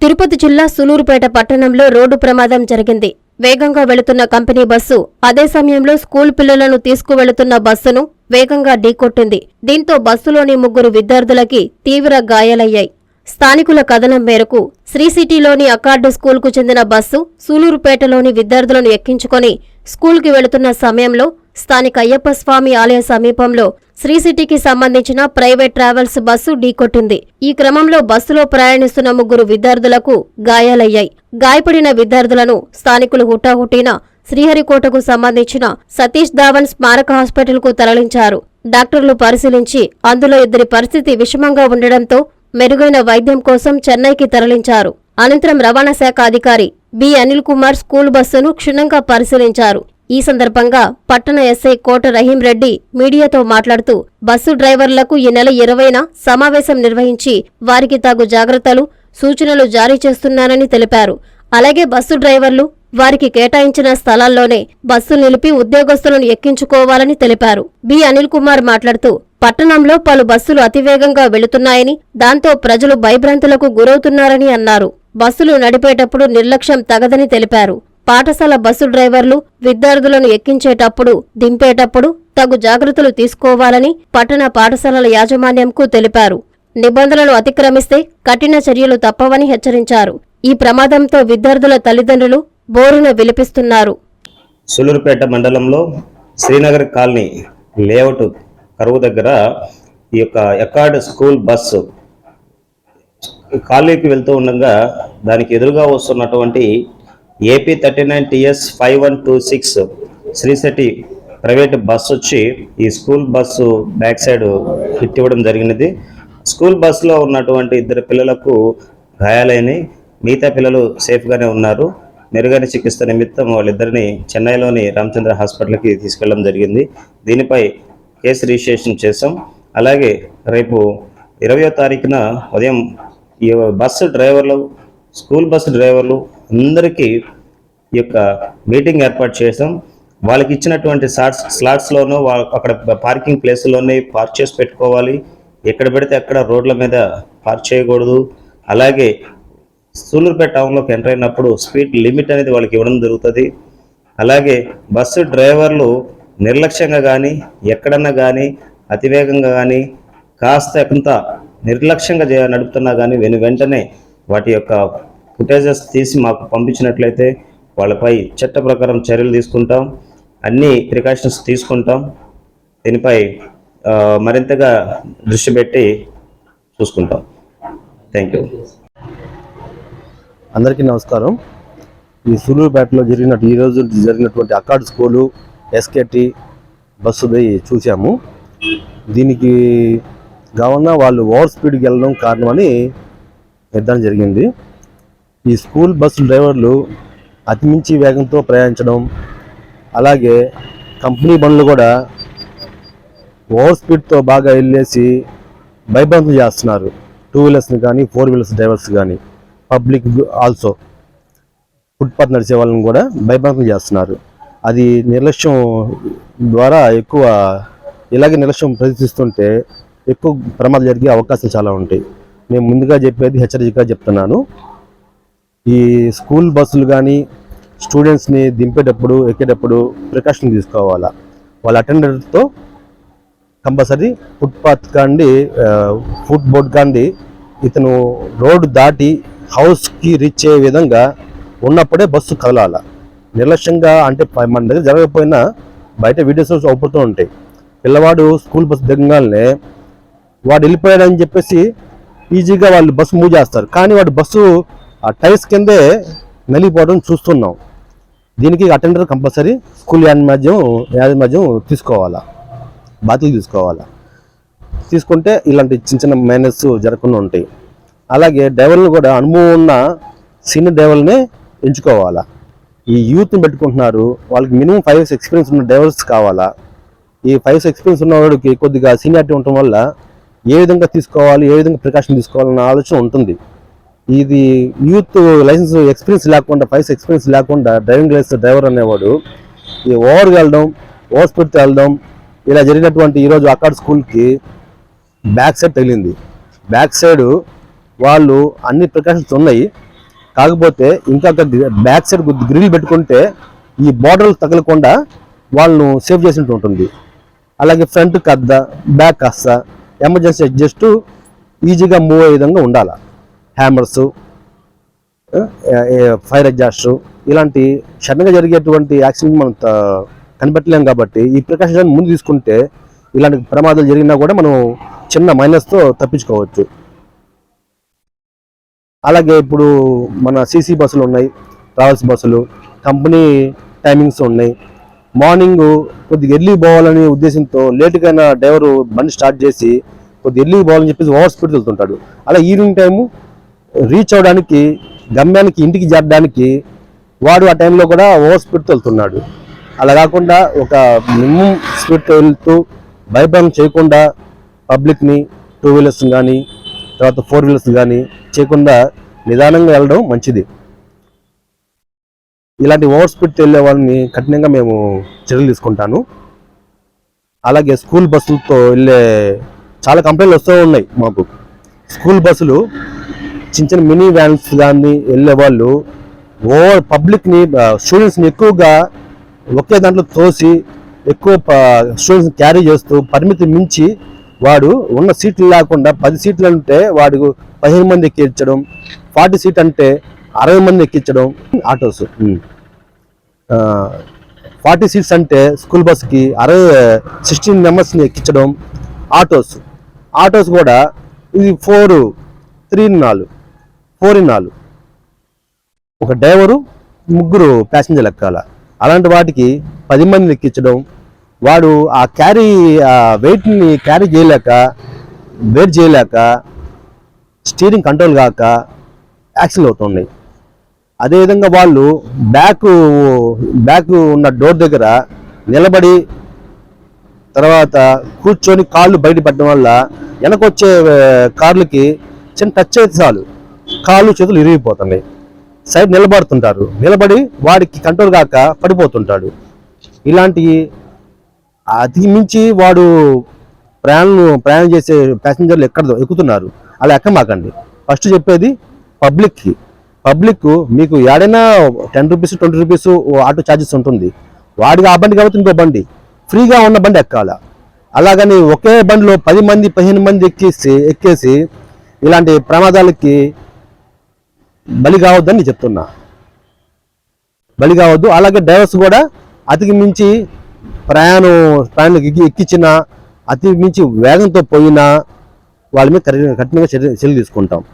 తిరుపతి జిల్లా సులూరుపేట పట్టణంలో రోడ్డు ప్రమాదం జరిగింది. వేగంగా వెళుతున్న కంపెనీ బస్సు అదే సమయంలో స్కూల్ పిల్లలను తీసుకువెళుతున్న బస్సును వేగంగా ఢీకొట్టింది. దీంతో బస్సులోని ముగ్గురు విద్యార్థులకి తీవ్ర గాయాలయ్యాయి. స్థానికుల కథనం మేరకు శ్రీ సిటీలోని అకార్డు స్కూల్కు చెందిన బస్సు సూలూరుపేటలోని విద్యార్థులను ఎక్కించుకొని స్కూల్కి వెళుతున్న సమయంలో స్థానిక అయ్యప్ప స్వామి ఆలయ సమీపంలో శ్రీ సిటీకి సంబంధించిన ప్రైవేట్ ట్రావెల్స్ బస్సు ఢీకొట్టింది. ఈ క్రమంలో బస్సులో ప్రయాణిస్తున్న ముగ్గురు విద్యార్థులకు గాయాలయ్యాయి. గాయపడిన విద్యార్థులను స్థానికులు హుటాహుటిన శ్రీహరికోటకు సంబంధించిన సతీష్ ధావన్ స్మారక హాస్పిటల్కు తరలించారు. డాక్టర్లు పరిశీలించి అందులో ఇద్దరి పరిస్థితి విషమంగా ఉండడంతో మెరుగైన వైద్యం కోసం చెన్నైకి తరలించారు. అనంతరం రవాణా శాఖ అధికారి బి. అనిల్ కుమార్ స్కూల్ బస్సును క్షుణ్ణంగా పరిశీలించారు. ఈ సందర్భంగా పట్టణ ఎస్ఐ కోట రహీం రెడ్డి మీడియాతో మాట్లాడుతూ బస్సు డ్రైవర్లకు ఈ నెల ఇరవైన సమావేశం నిర్వహించి వారికి తగు జాగ్రత్తలు సూచనలు జారీ చేస్తున్నానని తెలిపారు. అలాగే బస్సు డ్రైవర్లు వారికి కేటాయించిన స్థలాల్లోనే బస్సు నిలిపి ఉద్యోగస్తులను ఎక్కించుకోవాలని తెలిపారు. బి. అనిల్ కుమార్ మాట్లాడుతూ పట్టణంలో పలు బస్సులు అతివేగంగా వెళుతున్నాయని దాంతో ప్రజలు భయభ్రాంతులకు గురవుతున్నారని అన్నారు. బస్సులు నడిపేటప్పుడు నిర్లక్ష్యం తగదని తెలిపారు. పాఠశాల బస్సు డ్రైవర్లు విద్యార్థులను ఎక్కించేటప్పుడు దింపేటప్పుడు తగు జాగ్రత్తలు తీసుకోవాలని పట్టణ పాఠశాలల యాజమాన్యంకు తెలిపారు. నిబంధనలు అతిక్రమిస్తే కఠిన చర్యలు తప్పవని హెచ్చరించారు. ఈ ప్రమాదంతో విద్యార్థుల తల్లిదండ్రులు బోరున విలిపిస్తున్నారు. సులూరుపేట మండలంలో శ్రీనగర్ కాలనీ లేఅవుట్ కరువు దగ్గర ఈ యొక్క ఎకార్డ్ స్కూల్ బస్సు కాలనీకి వెళ్తూ ఉండగా దానికి ఎదురుగా వస్తున్నటువంటి AP thirty nine TS five one two six Srisetti private bus వచ్చి ఈ school bus back side hit ఇవ్వడం జరిగినది. స్కూల్ బస్సులో ఉన్నటువంటి ఇద్దరు పిల్లలకు గాయాలైనవి మిగతా పిల్లలు సేఫ్గానే ఉన్నారు. మెరుగైన చికిత్స నిమిత్తం వాళ్ళిద్దరిని చెన్నైలోని రామచంద్ర హాస్పిటల్కి తీసుకెళ్ళడం జరిగింది. దీనిపై కేసు రిజిస్ట్రేషన్ చేసాం అలాగే రేపు ఇరవయో తారీఖున ఉదయం ఈ బస్సు డ్రైవర్లు స్కూల్ బస్సు డ్రైవర్లు అందరికీ ఈ యొక్క మీటింగ్ ఏర్పాటు చేసాం. వాళ్ళకి ఇచ్చినటువంటి స్లాట్స్ స్లాట్స్లోనూ వాళ్ళ అక్కడ పార్కింగ్ ప్లేస్లోనే పార్క్ చేసి పెట్టుకోవాలి. ఎక్కడ పెడితే అక్కడ రోడ్ల మీద పార్క్ చేయకూడదు. అలాగే సూలూరుపేట టౌన్లోకి ఎంటర్ అయినప్పుడు స్పీడ్ లిమిట్ అనేది వాళ్ళకి ఇవ్వడం జరుగుతుంది. అలాగే బస్సు డ్రైవర్లు నిర్లక్ష్యంగా కానీ ఎక్కడన్నా కానీ అతివేగంగా కానీ కాస్త కొంత నిర్లక్ష్యంగా నడుపుతున్నా కానీ వెను వెంటనే వాటి యొక్క ఫుటేజెస్ తీసి మాకు పంపించినట్లయితే వాళ్ళపై చట్ట ప్రకారం చర్యలు తీసుకుంటాం. అన్ని ప్రికాషన్స్ తీసుకుంటాం. దీనిపై మరింతగా దృష్టి పెట్టి చూసుకుంటాం. థ్యాంక్ యూ అందరికీ నమస్కారం. ఈ సూలూరుపేటలో జరిగినట్టు ఈరోజు జరిగినటువంటి అకాడ్ స్కూలు ఎస్కేటి బస్సుది చూసాము దీనికి కావున వాళ్ళు ఓవర్ స్పీడ్కి వెళ్ళడం కారణమని నిర్ధారణ జరిగింది. ఈ స్కూల్ బస్సు డ్రైవర్లు అతిమించి వేగంతో ప్రయాణించడం అలాగే కంపెనీ బండ్లు కూడా ఓవర్ స్పీడ్తో బాగా వెళ్ళేసి భయభ్రాంతం చేస్తున్నారు. టూ వీలర్స్ని కానీ ఫోర్ వీలర్స్ డ్రైవర్స్ కానీ పబ్లిక్ ఆల్సో ఫుట్పాత్ నడిచే వాళ్ళని కూడా భయభ్రాంతం చేస్తున్నారు. అది నిర్లక్ష్యం ద్వారా ఎక్కువ ఇలాగే నిర్లక్ష్యం ప్రదర్శిస్తుంటే ఎక్కువ ప్రమాదాలు జరిగే అవకాశాలు చాలా ఉంటాయి. నేను ముందుగా చెప్పేది హెచ్చరికగా చెప్తున్నాను. ఈ స్కూల్ బస్సులు కానీ స్టూడెంట్స్ని దింపేటప్పుడు ఎక్కేటప్పుడు ప్రికాషన్ తీసుకోవాలా? వాళ్ళ అటెండర్తో కంపల్సరీ ఫుట్పాత్ కాండి ఫుట్ బోర్డ్ కాండి ఇతను రోడ్డు దాటి హౌస్కి రీచ్ అయ్యే విధంగా ఉన్నప్పుడే బస్సు కదలాల? నిర్లక్ష్యంగా అంటే మన దగ్గర జరగకపోయినా బయట వీడియోస్ అవుపడుతూ ఉంటాయి. పిల్లవాడు స్కూల్ బస్సు దిగగానే వాడు వెళ్ళిపోయాడని చెప్పేసి ఈజీగా వాళ్ళు బస్సు మూవ్ చేస్తారు. కానీ వాడు బస్సు ఆ టైర్స్ కిందే నలిగిపోవడం చూస్తున్నాం. దీనికి అటెండర్ కంపల్సరీ స్కూల్ యాన్ మధ్యం యాన్ మధ్యం తీసుకోవాలా? బాధ్యతలు తీసుకోవాలా? తీసుకుంటే ఇలాంటి చిన్న చిన్న మైనస్ జరగకుండా ఉంటాయి. అలాగే డ్రైవర్లు కూడా అనుభవం ఉన్న సీనియర్ డ్రైవర్లనే ఎంచుకోవాలా? ఈ యూత్ని పెట్టుకుంటున్నారు. వాళ్ళకి మినిమం ఫైవ్ ఇయర్స్ ఎక్స్పీరియన్స్ ఉన్న డ్రైవర్స్ కావాలా? ఈ ఫైవ్ ఇయర్స్ ఎక్స్పీరియన్స్ ఉన్నవాడికి కొద్దిగా సీనియారిటీ ఉండటం వల్ల ఏ విధంగా తీసుకోవాలి ఏ విధంగా ప్రికాషన్ తీసుకోవాలన్న ఆలోచన ఉంటుంది. ఇది యూత్ లైసెన్స్ ఎక్స్పీరియన్స్ లేకుండా ఫైవ్ ఎక్స్పీరియన్స్ లేకుండా డ్రైవింగ్ లైసెన్స్ డ్రైవర్ అనేవాడు ఈ ఓవర్గా వెళ్ళడం ఓవర్ స్పీడ్తో వెళ్ళడం ఇలా జరిగినటువంటి ఈరోజు అక్కడ స్కూల్కి బ్యాక్ సైడ్ తగిలింది. బ్యాక్ సైడ్ వాళ్ళు అన్ని ప్రికాషన్స్ ఉన్నాయి. కాకపోతే ఇంకా బ్యాక్ సైడ్ గ్రిల్ పెట్టుకుంటే ఈ బోర్డర్లు తగలకుండా వాళ్ళను సేవ్ చేసినట్టు ఉంటుంది. అలాగే ఫ్రంట్ కద్ద బ్యాక్ కాస్త ఎమర్జెన్సీ అడ్జస్ట్ ఈజీగా మూవ్ అయ్యే విధంగా ఉండాలి. హ్యామర్స్ ఫైర్ ఎగ్జాస్టర్ ఇలాంటి సడన్గా జరిగేటువంటి యాక్సిడెంట్ మనం కనిపెట్టలేం కాబట్టి ఈ ప్రికాషన్ ముందు తీసుకుంటే ఇలాంటి ప్రమాదాలు జరిగినా కూడా మనం చిన్న మైనస్తో తప్పించుకోవచ్చు. అలాగే ఇప్పుడు మన సీసీ బస్సులు ఉన్నాయి ట్రావెల్స్ బస్సులు కంపెనీ టైమింగ్స్ ఉన్నాయి. మార్నింగ్ కొద్దిగా ఎర్లీ పోవాలనే ఉద్దేశంతో లేటుగా డ్రైవరు బండి స్టార్ట్ చేసి కొద్దిగా ఎర్లీ పోవాలని చెప్పేసి ఓవర్ స్పీడ్ వెళ్తుంటాడు అలా ఈవినింగ్ టైము రీచ్ అవడానికి గమ్యానికి ఇంటికి చేరడానికి వాడు ఆ టైంలో కూడా ఓవర్ స్పీడ్తో వెళ్తున్నాడు. అలా కాకుండా ఒక మినిమం స్పీడ్తో వెళ్తూ భయభ్రం చేయకుండా పబ్లిక్ని టూ వీలర్స్ కానీ తర్వాత ఫోర్ వీలర్స్ కానీ చేయకుండా నిదానంగా వెళ్ళడం మంచిది. ఇలాంటి ఓవర్ స్పీడ్తో వెళ్ళే వాళ్ళని కఠినంగా మేము చర్యలు తీసుకుంటాను. అలాగే స్కూల్ బస్సులతో వెళ్ళే చాలా కంప్లైంట్లు వస్తూ ఉన్నాయి మాకు. స్కూల్ బస్సులు చిన్న చిన్న మినీ వ్యాన్స్ కానీ వెళ్ళే వాళ్ళు ఓవర్ పబ్లిక్ని స్టూడెంట్స్ని ఎక్కువగా ఒకే దాంట్లో తోసి ఎక్కువ స్టూడెంట్స్ క్యారీ చేస్తూ పరిమితి మించి వాడు ఉన్న సీట్లు లేకుండా పది సీట్లు అంటే వాడు పదిహేను మంది ఎక్కించడం ఫార్టీ సీట్ అంటే అరవై మంది ఎక్కించడం. ఆటోస్. ఫార్టీ సీట్స్ అంటే స్కూల్ బస్కి అరవై సిక్స్టీన్ మెంబర్స్ని ఎక్కించడం. ఆటోస్. ఆటోస్ కూడా ఇది ఫోర్ త్రీ నాలుగు. ఫోర్ ఇన్ నాలుగు ఒక డ్రైవరు ముగ్గురు ప్యాసింజర్లు ఎక్కాల అలాంటి వాటికి పది మందిని ఎక్కించడం వాడు ఆ క్యారీ ఆ వెయిట్ని క్యారీ చేయలేక వెయిట్ చేయలేక స్టీరింగ్ కంట్రోల్ కాక యాక్సిడెంట్ అవుతున్నాయి అదేవిధంగా వాళ్ళు బ్యాక్ బ్యాక్ ఉన్న డోర్ దగ్గర నిలబడి తర్వాత కూర్చొని కాళ్ళు బయట పడడం వల్ల వెనకొచ్చే కార్లకి చిన్న టచ్ అయితే చాలు. కాళ్ళు చేతులు ఇరిగిపోతున్నాయి. సైడ్ నిలబడుతుంటారు. నిలబడి వాడికి కంట్రోల్ కాక పడిపోతుంటాడు. ఇలాంటి అతి మించి వాడు ప్రయాణం ప్రయాణం చేసే ప్యాసింజర్లు ఎక్కడ ఎక్కుతున్నారు? అలా ఎక్కమాకండి ఫస్ట్ చెప్పేది పబ్లిక్కి. పబ్లిక్ మీకు ఏడైనా ten rupees twenty rupees auto charges ఉంటుంది. వాడికి ఆ బండి కాబట్టి ఇంకో బండి. ఫ్రీగా ఉన్న బండి ఎక్కాల. అలాగని ఒకే బండిలో పది మంది పదిహేను మంది ఎక్కేసి ఎక్కేసి ఇలాంటి ప్రమాదాలకి బలి కావద్దని నేను చెప్తున్నా. బలి కావద్దు. అలాగే డ్రైవర్స్ కూడా అతికి మించి ప్రయాణం ప్రయాణం ఎక్కి ఎక్కించిన అతి మించి వేగంతో పోయినా వాళ్ళ మీద కఠిన- కఠినంగా చర్య చర్యలు తీసుకుంటాం.